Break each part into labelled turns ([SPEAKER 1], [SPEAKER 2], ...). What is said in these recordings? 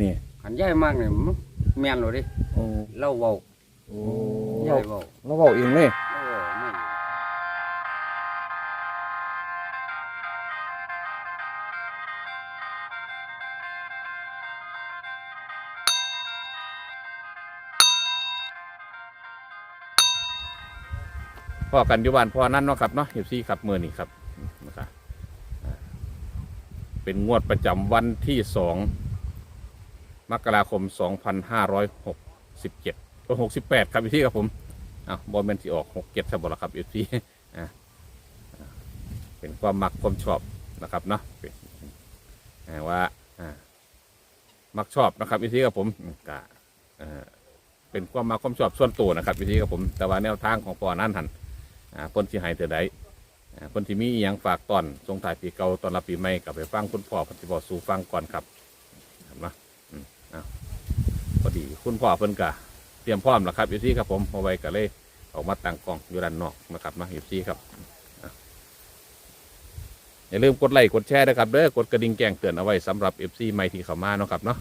[SPEAKER 1] นี่
[SPEAKER 2] ขันย่ายมากเนี่ยมันแม่นเลยดิ
[SPEAKER 1] โอ้
[SPEAKER 2] เล่าเว้า
[SPEAKER 3] โอ้
[SPEAKER 2] ย่ายเว้า
[SPEAKER 1] เราเว้าเองเลย
[SPEAKER 2] เล่าเว้าไม่
[SPEAKER 1] พ่อกันอยู่บ้านพ่อนั่นเนาะครับเนาะเอฟซีครับมือนี่ครับนะครับอ่าเป็นงวดประจำวันที่สอง มกราคมสองพันห้าร้อยหกสิบเจ็ดหกสิบแปดครับอฟซีครับผมอะบอลแมนที่ออกหกเจ็ดใช่บ่ลครับเอฟซีอ่อ่าเป็นความมักความชอบนะครับเนาะว่าอ่ามักชอบนะครับอฟซีครับผมกะเอ่อเป็นความมักความชอบส่วนตัวนะครับอฟซีครับผมแต่ว่าแนวทางของพ่อนั้นหันอ่าคนที่ให้เธอได้อ่าคนที่มีอหยังฝากตอนทรงถ่ายปีเก่าตอนรับปีใหม่กลับไปฟังคุณพ่อพันธิบอสู่ฟังก่อนครับเห็นไหม พอดีคุณพ่อเพิ่นกะเตรียมพร้อมแล้วครับอยู่ที่ครับผมเอาไว้ก็เลยออกมาตั้งกล้องอยู่ด้านนอกนะครับนะอยู่ที่ครับอะอย่าลืมกดไลค์กดแชร์นะครับเด้อกดกระดิ่งแจ้งเตือนเอาไว้สำหรับเอฟซีใหม่ที่เข้ามาเนาะครับเนาะ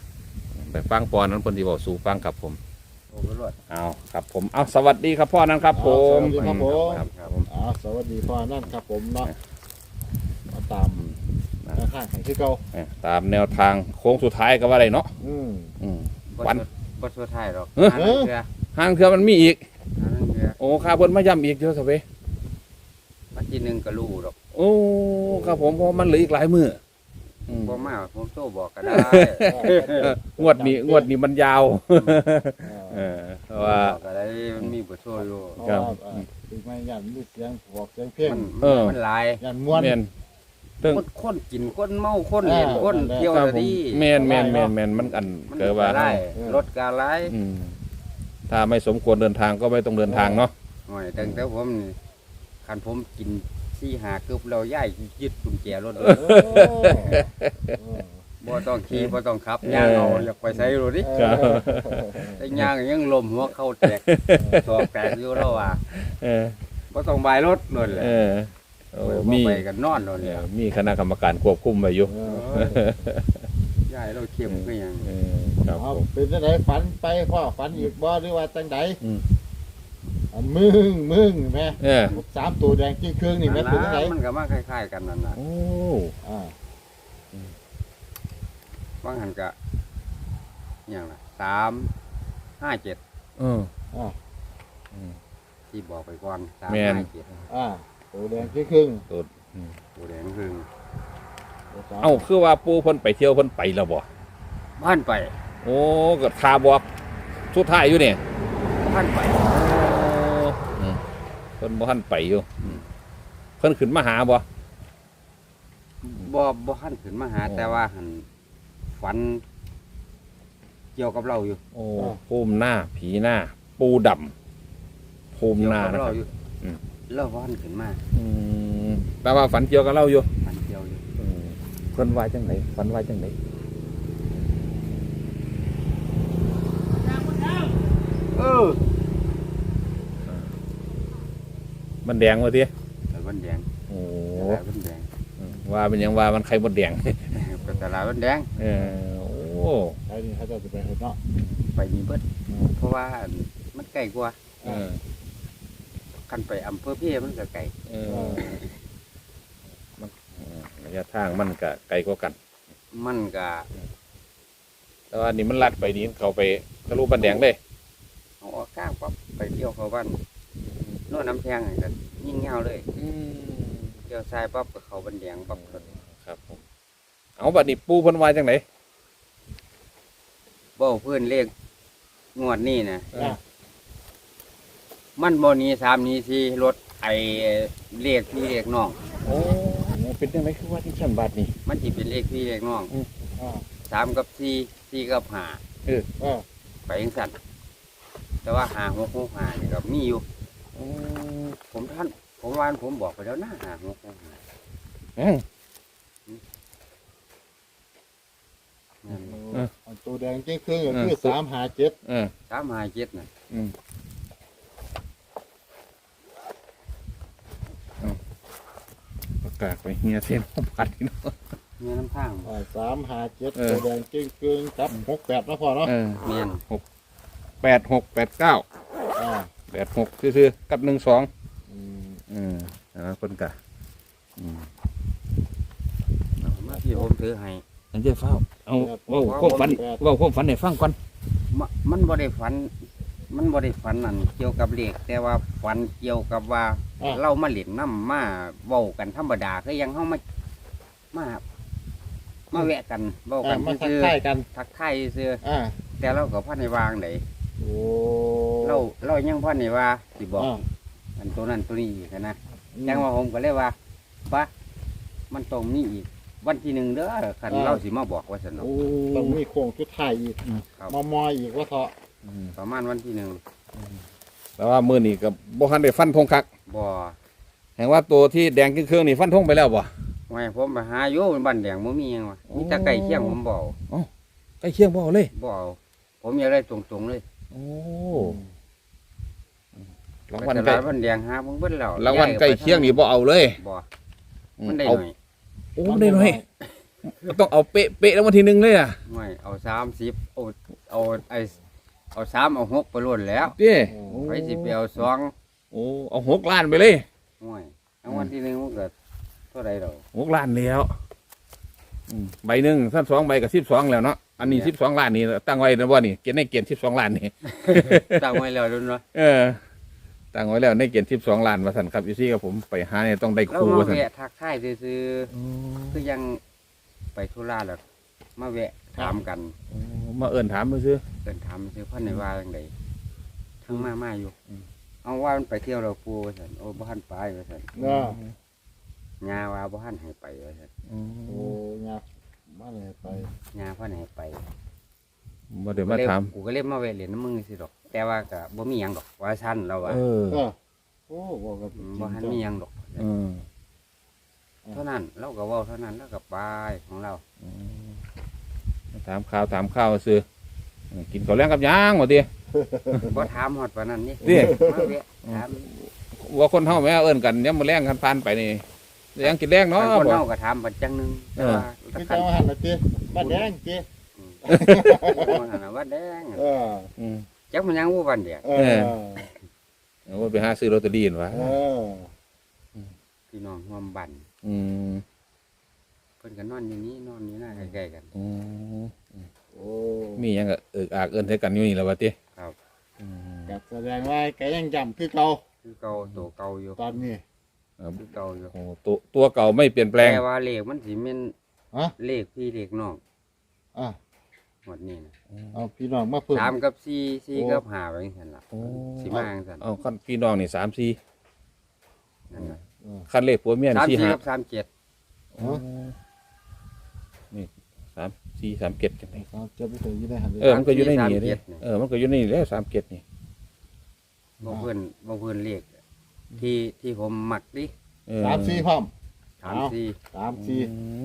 [SPEAKER 1] ไปฟังปอนั้นเพิ่นที่บอกสู่ฟังครับผม
[SPEAKER 2] โอ้ไปรวด
[SPEAKER 1] เอาครับผมเอาสวัสดีครับพ่อนั้นครับผม
[SPEAKER 3] สวัสดีครับผม
[SPEAKER 1] ครับผม
[SPEAKER 3] อ่าสวัสดีพ่อนั่นครับผมเนาะมาตาม แนวทางของที่เก่า
[SPEAKER 1] เอ่อตามแนวทางโค้งสุดท้ายก็ว่าได้เนาะ
[SPEAKER 3] อืม
[SPEAKER 1] อืม
[SPEAKER 2] บ่
[SPEAKER 1] วัน
[SPEAKER 2] บ่สุดท้ายหรอก
[SPEAKER 1] เอ้อ
[SPEAKER 2] หาหนึ่งเทื่อ
[SPEAKER 1] ห้างเทือมันมีอีก
[SPEAKER 2] หาหนึ่งเทื่อ
[SPEAKER 1] โอ้ข้าเพิ่นมาย้ำอีกเด้อสเวย
[SPEAKER 2] วันที่หนึ่งก็รู้หรอก
[SPEAKER 1] โอ้ครับผมเพราะมันเหลืออีกหลายมืออืม
[SPEAKER 2] บ่มาผมโตบอกก็ได้
[SPEAKER 1] เอองวดนี้งวดนี้มันยาว เออเพราะว่า
[SPEAKER 2] บอกก็ได้มันมีบทโชว์อยู่
[SPEAKER 3] เพราะ
[SPEAKER 1] ครับ
[SPEAKER 3] ว่าอ่าถึงไม่ยันมีเสียงบอกเสียงเพลง
[SPEAKER 2] มัน
[SPEAKER 1] เออ
[SPEAKER 2] มันหลาย
[SPEAKER 3] ยันม้วน
[SPEAKER 1] แม่น ตึง
[SPEAKER 2] คนคนกินคนเมาคนเห็น
[SPEAKER 3] เออ
[SPEAKER 2] คน
[SPEAKER 3] นั่นแหละ
[SPEAKER 2] เที่ยว
[SPEAKER 1] ครับ
[SPEAKER 2] แต่
[SPEAKER 1] ผม
[SPEAKER 2] ดี
[SPEAKER 1] แม่นแม่นแม่นแม่นมันอัน
[SPEAKER 2] มัน
[SPEAKER 1] เกิดว่า
[SPEAKER 2] ไล่
[SPEAKER 3] เออ
[SPEAKER 2] รถกาไล่
[SPEAKER 1] อืมถ้าไม่สมควรเดินทางก็ไม่ต้องเดินทางเนาะ
[SPEAKER 2] หน่อยตั้งแต่ผมนี่คันผมกินซี่หากึบเราย่ายยึดกุญแจรถเลย
[SPEAKER 3] โอ้เออ
[SPEAKER 2] บ่ต้องขี่บ่ต้องขับย่างเอาอยากไปใส่รถดิ
[SPEAKER 3] เออ
[SPEAKER 2] แต่ย่างยังลมหัวเข้าแตกตอกแตกอยู่แล้วว่า
[SPEAKER 1] เออ
[SPEAKER 2] บ่ต้องบายรถเลยแหละ
[SPEAKER 1] เออ โอ้
[SPEAKER 2] บ่
[SPEAKER 1] มี
[SPEAKER 2] ไปกันนอนเลย
[SPEAKER 1] เออมีคณะกรรมการควบคุมไว้อยู่
[SPEAKER 3] เออ
[SPEAKER 2] ย่ายเราเข้มก็ยัง
[SPEAKER 1] เออครับ
[SPEAKER 3] เอา
[SPEAKER 1] ผม
[SPEAKER 3] เป็นจังไดฝันไปพ่อฝันอีกบ่หรือว่าจังได
[SPEAKER 1] อืม
[SPEAKER 3] อันมึงมึงแม่
[SPEAKER 1] เออ
[SPEAKER 3] สามตัวแดงจี้เครื่องนี่แม่เป็นจังได
[SPEAKER 2] มันก็มาคล้ายๆกันนั่นน่ะ
[SPEAKER 1] โอ้
[SPEAKER 3] อ่า
[SPEAKER 2] บางหันก็อย่างละสามห้าเจ็ด
[SPEAKER 1] เออ
[SPEAKER 3] อ่า
[SPEAKER 2] ที่บอกไปก่อนสาม
[SPEAKER 1] แม่น
[SPEAKER 2] ห้าเจ็ด
[SPEAKER 3] อ่า ตัวแดงจี้เครื่อง
[SPEAKER 1] ตัวอืม
[SPEAKER 2] ตัวแดงคือ
[SPEAKER 3] ตัวสม
[SPEAKER 1] เอ้าคือว่าปูเพิ่นไปเที่ยวเพิ่นไปแล้วบ่
[SPEAKER 2] บ้านไป
[SPEAKER 1] โอ้ก็คาบอกสุดท้ายอยู่เนี่ย
[SPEAKER 2] บ้านไป
[SPEAKER 1] อืมเพิ่นบ่ทันไปอยู่อืมเพิ่นขึ้นมาหาบ่
[SPEAKER 2] บ่บ่หันขึ้นมาหา
[SPEAKER 1] โอ้
[SPEAKER 2] แต่ว่าหันฝัน เกี่ยวกับเราอยู่
[SPEAKER 1] โอ้ภูมิหน้าผีหน้า ปูดำภูมิ
[SPEAKER 2] เกี่ยว
[SPEAKER 1] หน้า
[SPEAKER 2] กับ
[SPEAKER 1] นะค
[SPEAKER 2] เรา
[SPEAKER 1] รับ
[SPEAKER 2] อยู่
[SPEAKER 1] อืม
[SPEAKER 2] เราบ่หันขึ้นมา
[SPEAKER 1] อืมแต่ว่าฝันเกี่ยวกับเราอยู่
[SPEAKER 2] ฝันเกี่ยวอยู่
[SPEAKER 1] อืมเพิ่นว่าจังไหนฝันว่าจังไหน
[SPEAKER 2] เออ
[SPEAKER 1] มันแดงว่าติ
[SPEAKER 2] แต่บ้านแดง
[SPEAKER 1] โอ้
[SPEAKER 2] ตลาดบ้านแดง
[SPEAKER 1] อืมว่าเป็นหยังว่ามันไข่มดแดง
[SPEAKER 2] ก็ตลาดบ้านแดง
[SPEAKER 1] เออโอ้
[SPEAKER 3] ไอ้นี่เขาจะไปเห็นเนาะ
[SPEAKER 2] ไปนี่เบิดเพราะว่ามันไกลกว่า
[SPEAKER 1] เออ
[SPEAKER 2] คันไปอำเภอเพี่มันก็ไกล
[SPEAKER 1] เออมันเออระยะทางมันก็ไกลกว่ากัน
[SPEAKER 2] มันก็
[SPEAKER 1] แต่ว่านี่มันลัดไปนี่เขาไปทะลุบันแดงเลย
[SPEAKER 2] เอาออกข้างปั๊บไปเที่ยวเขาบ้านโน่นน้ำแทงกันยิ่งเงาเลยเที่ยวทรายปั๊บก็เขาบันแดงปั๊บก็
[SPEAKER 1] ครับผมเอาบัดนี้ปูเพิ่นว่าจังไหน
[SPEAKER 2] บ่เพื่อนเลขงวดนี่นะ
[SPEAKER 1] เออ
[SPEAKER 2] มันบ่หนี้สามหนี้สี่รถไอเลขพี่เลขน้อง
[SPEAKER 1] โอ้เป็นจังไหนคือว่าที่ฉันบาทนี่
[SPEAKER 2] มันสิเป็นเลขพี่เลขน้อง
[SPEAKER 3] อ่า
[SPEAKER 2] สามกับสี่สี่กับห้า
[SPEAKER 3] อ่า
[SPEAKER 2] ไปยังสั่นแต่ว่าหาหกหกห้านี่ก็มีอยู่
[SPEAKER 1] อืม
[SPEAKER 2] ผมท่าน ผมวานผมบอกไปแล้วนะหาหกหกห้า
[SPEAKER 1] เอ้ง
[SPEAKER 2] นั่น
[SPEAKER 1] เออ
[SPEAKER 3] อันตัวแดงจี้เครื่องก็คือ
[SPEAKER 1] เออ
[SPEAKER 3] สามหาเจ็ด
[SPEAKER 1] เออ
[SPEAKER 2] สามห้าเจ็ดน่ะ
[SPEAKER 1] อืม เอาประกาศไปเฮียเส้นบาทนี่เนาะ
[SPEAKER 2] มีน้ำทาง
[SPEAKER 3] อ่าสามหาเจ็ด
[SPEAKER 1] เออ
[SPEAKER 3] ตัวแดงเก่งเก่งๆจับหกแปดนะพ่อเนาะ
[SPEAKER 1] เออ
[SPEAKER 2] เมียน
[SPEAKER 1] แปดหกแปดเก้า
[SPEAKER 3] อ่า
[SPEAKER 1] แปดหกซื่อๆกับหนึ่งสอง
[SPEAKER 3] อืม
[SPEAKER 1] อืมอ่าคนกะอืม
[SPEAKER 2] มาพี่ผมถือให้
[SPEAKER 1] อันเจ้าเฝ้าเอาเว่าความฝันเว่าความฝันให้ฟังก่อน
[SPEAKER 2] มะมันบ่ได้ฝัน มันบ่ได้ฝันนั่นเกี่ยวกับเลขแต่ว่าฝันเกี่ยวกับว่า
[SPEAKER 3] อ่า
[SPEAKER 2] เรามาเล่นน้ำมาเว้ากันธรรมดาคือยังเฮามามามาแวะกันเว้า
[SPEAKER 3] อ่า
[SPEAKER 2] กัน
[SPEAKER 3] มาทัก
[SPEAKER 2] ซื่อ
[SPEAKER 3] ทายกัน
[SPEAKER 2] ๆทักทายซื่อ
[SPEAKER 3] อ่า
[SPEAKER 2] แต่เราก็พันในวางได
[SPEAKER 3] โอ้
[SPEAKER 2] เราเรายังพันในว่าสิบอก
[SPEAKER 3] อ่า
[SPEAKER 2] อันตัวนั้นตัวนี้อีกนะ
[SPEAKER 3] อืม
[SPEAKER 2] แจ้งว่าผมก็เลยว่าปะมันตรงนี้อีก วันที่หนึ่งเด้อคัน
[SPEAKER 3] อ่า
[SPEAKER 2] เราสิมาบอกว่าสนุก
[SPEAKER 1] โอ้
[SPEAKER 3] ต้องมีโค้งชุดไทายอีก
[SPEAKER 2] ครับ
[SPEAKER 3] มอมออีกว่าเถาะ
[SPEAKER 1] อืม
[SPEAKER 2] ประมาณวันที่หนึ่ง
[SPEAKER 1] แต่ว่ามือนี่กับบ่ทันได้ฟันธงคัก
[SPEAKER 2] บ่
[SPEAKER 1] แห่งว่าตัวที่แดงเครื่องๆนี่ฟันธงไปแล้วบ่
[SPEAKER 2] ไว้ผมไปหาอยู่บ้านแดงบ่มีหยังวะมีแตะไก่เคียงผมบ่เอา
[SPEAKER 1] ใกล้เคียงบ่เอาเลย
[SPEAKER 2] บ่เอาผมอยากได้ตรงๆเลย
[SPEAKER 1] โอ้
[SPEAKER 2] ไป
[SPEAKER 1] รางวัล
[SPEAKER 2] ต
[SPEAKER 1] ใกล้
[SPEAKER 2] ลาดบ้านแดงหาผมเบิ่แล้ว
[SPEAKER 1] รางวัลใกล้เคียงนี่บ่เอาเลย
[SPEAKER 2] บ่
[SPEAKER 1] อื
[SPEAKER 2] มันได้ห
[SPEAKER 1] เอา
[SPEAKER 2] น่อย
[SPEAKER 1] โอ้ได้หน่อยต้องเอาเป๊ะเป๊ะแล้ววันที่หนึ่งเลยอะ
[SPEAKER 2] หน่อยเอา30เอาเอาไอ้ เอาสามเอาหกไปล้วนแล้ว
[SPEAKER 1] เด้
[SPEAKER 2] ไปสิไปเอาสอง
[SPEAKER 1] โอ้เอาหกล้านไปเลย
[SPEAKER 2] หน่อยรางวัลที่หนึ่งมันเกิดเท่าใดดอก
[SPEAKER 1] หกล้านแล้วอืมใบหนึ่งสั้นสองใบกับสิบสองแล้วเนาะอันนี้สิบสองล้านนี่ตั้งไว้นะว่านี่เกียรในเกียรสิบสองล้านนี่
[SPEAKER 2] ตั้งไว้แล้วด้วยเนาะ
[SPEAKER 1] เออตั้งไว้แล้วในเกียรสิบสองล้านมาสั่นครับอีซี่กับผมไปหาเนี่ยต้องได้
[SPEAKER 2] แล้ว
[SPEAKER 1] ครู
[SPEAKER 2] มา
[SPEAKER 1] ว่าสั่น
[SPEAKER 2] แวะทักทายซื่อๆคือยังไปธุระแล้วมาแวะ ถามกัน
[SPEAKER 1] โอ้มาเอิญถามมาซื้อ
[SPEAKER 2] เกินถามซื่อเพ่อในว่าจังไดทั้งมามาอยู่
[SPEAKER 1] อืม
[SPEAKER 2] เอาว่ามันไปเที่ยวเราปูว่าซั่นโอ้บ่ทันไปว่าซั่น
[SPEAKER 3] เนาะ
[SPEAKER 2] งาว่าบ่ทันให้ไปว่าซั่น
[SPEAKER 3] โอ้ยักมาเลยไป
[SPEAKER 2] งาเพ่อให้ไป
[SPEAKER 1] มาเดี๋ยวมาถาม
[SPEAKER 2] กูก็เลยมาแวะเล่นน้ำมึงสิดอก แต่ว่าก็บ่มีหยังดอกว่าซั่นเราว่า
[SPEAKER 1] เออ
[SPEAKER 3] เออโอ้บอกกับ
[SPEAKER 2] อืมบ่ทันมีหยังดอก
[SPEAKER 1] เออ
[SPEAKER 2] เท่านั้นเราก็เว้าเท่านั้นแล้วก็ไปของเรา
[SPEAKER 1] มา ถามข่าวถามข่าวซื้อเออกินข้าวแรงกับหยังวะดิ
[SPEAKER 2] บ่ถามฮอดปานนั้นนี่
[SPEAKER 1] นี่
[SPEAKER 2] มาแวะถาม
[SPEAKER 1] ว่าคนเฮาแม่เอิญกันยังมาแรงกันผ่านไปนี่ยังกินแรงเนาะ
[SPEAKER 2] บางคน
[SPEAKER 1] บ่
[SPEAKER 2] เฮาก็ถามบัดจังหนึงแต่ว่า
[SPEAKER 3] ไม่
[SPEAKER 2] คั
[SPEAKER 3] เจ้านหันละเตี้ยบ้านแดงเตี้ย
[SPEAKER 2] ว่าหั่นน่ะว่าแดง
[SPEAKER 3] เออ
[SPEAKER 1] อืม
[SPEAKER 2] จักมันยังบ่วันเดียว
[SPEAKER 3] เออ
[SPEAKER 1] เอาว่าไปหาซื้อลอตเตอรี่นั่นวะ
[SPEAKER 3] เออ
[SPEAKER 2] พี่น้องร่วมบัน
[SPEAKER 1] อืม
[SPEAKER 2] เพิ่นก็นอนอยู่นี่นอนอยู่หน้าใกล้ๆกัน
[SPEAKER 1] อืม
[SPEAKER 3] โอ้
[SPEAKER 1] มีหยังก็เอิกอากเอิ้นใส่กันอยู่นี่แหละวะติ
[SPEAKER 2] ครับ
[SPEAKER 1] อืม
[SPEAKER 3] กับแสดงว่าแกยังจำคือเก่า
[SPEAKER 2] คือเก่าตัวเก่าอยู่
[SPEAKER 3] ตอนนี้
[SPEAKER 2] คือเก่าอยู่
[SPEAKER 1] โอ้ตัวตัวเก่าไม่เปลี่ยนแปลง
[SPEAKER 2] แต่ว่าเลขมันสิแม่น
[SPEAKER 3] ฮะ
[SPEAKER 2] เลขพี่เลขน้อง
[SPEAKER 3] อะ
[SPEAKER 2] หมดนี่นะ
[SPEAKER 3] เอาพี่น้องมาเพิ่ม
[SPEAKER 2] สามกับสี่สี่
[SPEAKER 3] โอ้
[SPEAKER 2] กับห้าไปจังซั่นล่ะ
[SPEAKER 1] โอ้
[SPEAKER 2] สิมาจังซั่น
[SPEAKER 1] เอาคันพี่น้องนี่สามสี่
[SPEAKER 2] นั่นน่ะ
[SPEAKER 1] คันเลขผัวเมีย
[SPEAKER 2] สาม
[SPEAKER 1] นี่สี่
[SPEAKER 2] สี่
[SPEAKER 1] ห้า
[SPEAKER 2] กับสามเจ็ด
[SPEAKER 1] โอ้ นี่สามสี่สามเจ็ดจังไง
[SPEAKER 3] สามเจ็ดไม่เคยอยืนได้หันเลย
[SPEAKER 1] เออมันก็อยู่ในนี่เลยเออมันก็อยู่ในนี่แล้วสามเจ็ดนี่
[SPEAKER 2] บ่เพิ่นบ่เพิ่นเลขที่ที่ผมมักดิ
[SPEAKER 1] เออ
[SPEAKER 3] สามสี่พร้อม
[SPEAKER 2] สาม
[SPEAKER 3] เอา
[SPEAKER 2] สี่
[SPEAKER 3] สามสี่
[SPEAKER 1] อืม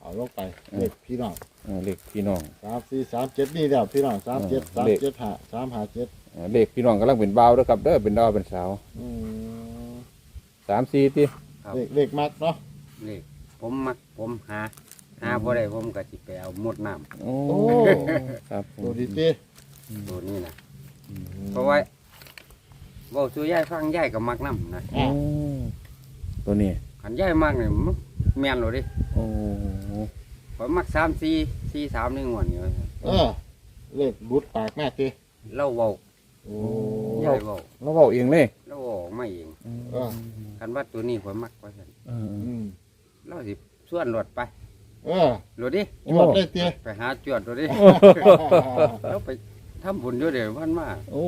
[SPEAKER 3] เอาลงไปเด็กพี่น้อง
[SPEAKER 1] เออเลขพี่น้อง
[SPEAKER 3] สามสี่สามเจ็ดนี่เดียวพี่น้องสามเจ็ด
[SPEAKER 1] เออ
[SPEAKER 3] สาม
[SPEAKER 1] เลข
[SPEAKER 3] เจ็ดห้าสามห้าเจ็ด
[SPEAKER 1] เออเลขพี่น้องกำลังเป็นบ่าวเด้อครับเด้อเป็นดาวเป็นสาว
[SPEAKER 3] อืม
[SPEAKER 1] สามสี่ที่
[SPEAKER 2] ครับ
[SPEAKER 3] เลขเลขมักเนาะ
[SPEAKER 2] เลขผมมักผมหา หาบ่ได้ผมก็สิไปเอาหมดน้ำ
[SPEAKER 1] โอ้
[SPEAKER 3] โอ้
[SPEAKER 1] ครับ
[SPEAKER 3] ตัวดีตี
[SPEAKER 2] ตัวนี้นะเพราะว่าเว้าสู่ยายฟังยายก็มักน้ำนะ
[SPEAKER 1] โอ้ตัวนี้
[SPEAKER 2] ขันยายมักนี่มันแม่นเลยดิ
[SPEAKER 1] โอ้
[SPEAKER 2] ผมมักสามสี่สี่สามหนึ่งวันอยู่
[SPEAKER 3] เออเลขรุดปากแม่ตี
[SPEAKER 2] เล่าเว้า
[SPEAKER 3] โอ้
[SPEAKER 2] ยายเว้า
[SPEAKER 1] เราบอกเองเลย
[SPEAKER 2] เล่าเว้าออกมาเอง
[SPEAKER 3] เออ
[SPEAKER 2] คันว่าตัวนี้ผมมักว่าซั่น
[SPEAKER 1] เออ
[SPEAKER 3] อืม
[SPEAKER 2] เล่าสิส่วนรถไป
[SPEAKER 3] เออ
[SPEAKER 2] รถดิ
[SPEAKER 3] จวดได้ตี
[SPEAKER 2] ไปหาจวดรถดิแล้วไปทำบุญอยู่เดี๋ยวพันมา
[SPEAKER 1] โอ้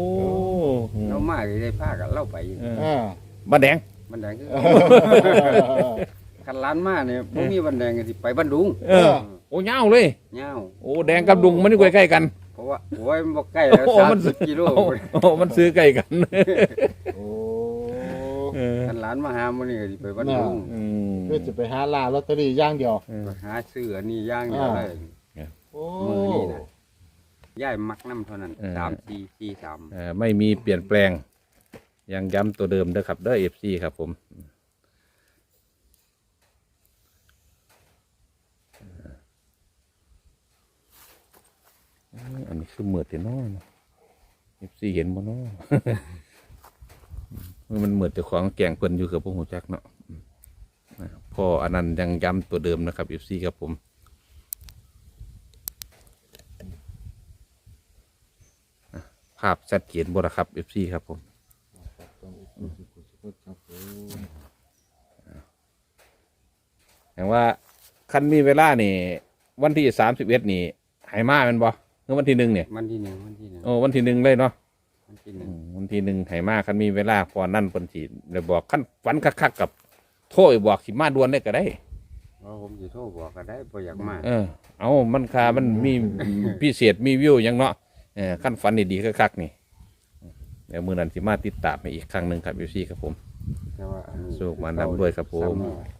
[SPEAKER 2] เรามาก็ได้พากันเล่าไป
[SPEAKER 1] เออ
[SPEAKER 3] เออ
[SPEAKER 1] บ้านแดง
[SPEAKER 2] บันแดงคือคันร้านมาเนี่ยบ่มีบันแดงก็สิไปบันดุง
[SPEAKER 1] เออโอ้ยาวเลย
[SPEAKER 2] เงาว
[SPEAKER 1] โอ้แดงกับดุงมันอยู่ใกล้ๆกัน
[SPEAKER 2] เพราะว่าโอ้ยมันบ่ใกล้แล้ว
[SPEAKER 1] โอ้
[SPEAKER 2] สาม
[SPEAKER 1] มัน
[SPEAKER 2] สิบกิโล
[SPEAKER 1] โอ้โอ้มันซื้อใกล้กัน
[SPEAKER 3] โอ้
[SPEAKER 1] เออ
[SPEAKER 2] คันร้านมาหามื้อนี้ก็สิไปบันดุง
[SPEAKER 1] อืม
[SPEAKER 3] เพื่อจะไปหาลาลอตเตอรี่ย่างเดียว
[SPEAKER 2] หาเสือนี่ย่างเดียวเลย
[SPEAKER 3] โอ้
[SPEAKER 2] มือนี่นะย่ายมักน้ำเท่านั้นสามสี่สี่สาม
[SPEAKER 1] ไม่มีเปลี่ยนแปลง ยังย้ำตัวเดิมนะครับด้วยเอฟซีครับผมอันนี้คือเหมือดแต่น้อยเอฟซีเห็นบ่น้อ มันเหมือดแต่ของแกงเพิ่นอยู่กับพวกหัวแจักเนาะ พออันนั้นยังย้ำตัวเดิมนะครับเอฟซีครับผมภาพชัดเจนบ่ละครับเอฟซีครับผม
[SPEAKER 3] ครับผม
[SPEAKER 1] อย่างว่าคันมีเวลานี่ วันที่สามสิบเอ็ดนี่หายมาแมันบ่เมื่อวันที่หนึ่งเนี่ย
[SPEAKER 2] วันที่หนึ่งวันที่หนึ่ง
[SPEAKER 1] โอ้วันที่หนึ่งเลยเนาะ
[SPEAKER 2] วันที่ห
[SPEAKER 1] อื
[SPEAKER 2] นึ่ง
[SPEAKER 1] มวันที่หนึ่งหายมาคันมีเวลาพอนั่นเพิ่นสิเลยบอกคันฝันคักๆกับ โทรไปบอกสิมาด่วนได้ก็ได้
[SPEAKER 2] ว่าผมสิโทรบอกก็ได้บ่อยากมา
[SPEAKER 1] เออ เอามันคามันมีพิเศษมีวิวหยังเนาะเออขั้นฝันนี่ดีคักๆนี่เดี๋ยวมือนั้นสิมาติดตามให้อีกครั้งหนึ่งครับยูซี่ครับผม
[SPEAKER 2] แต่ว่าอันนี้
[SPEAKER 1] สู้มานำด้วยครับผม
[SPEAKER 2] ซ้ำ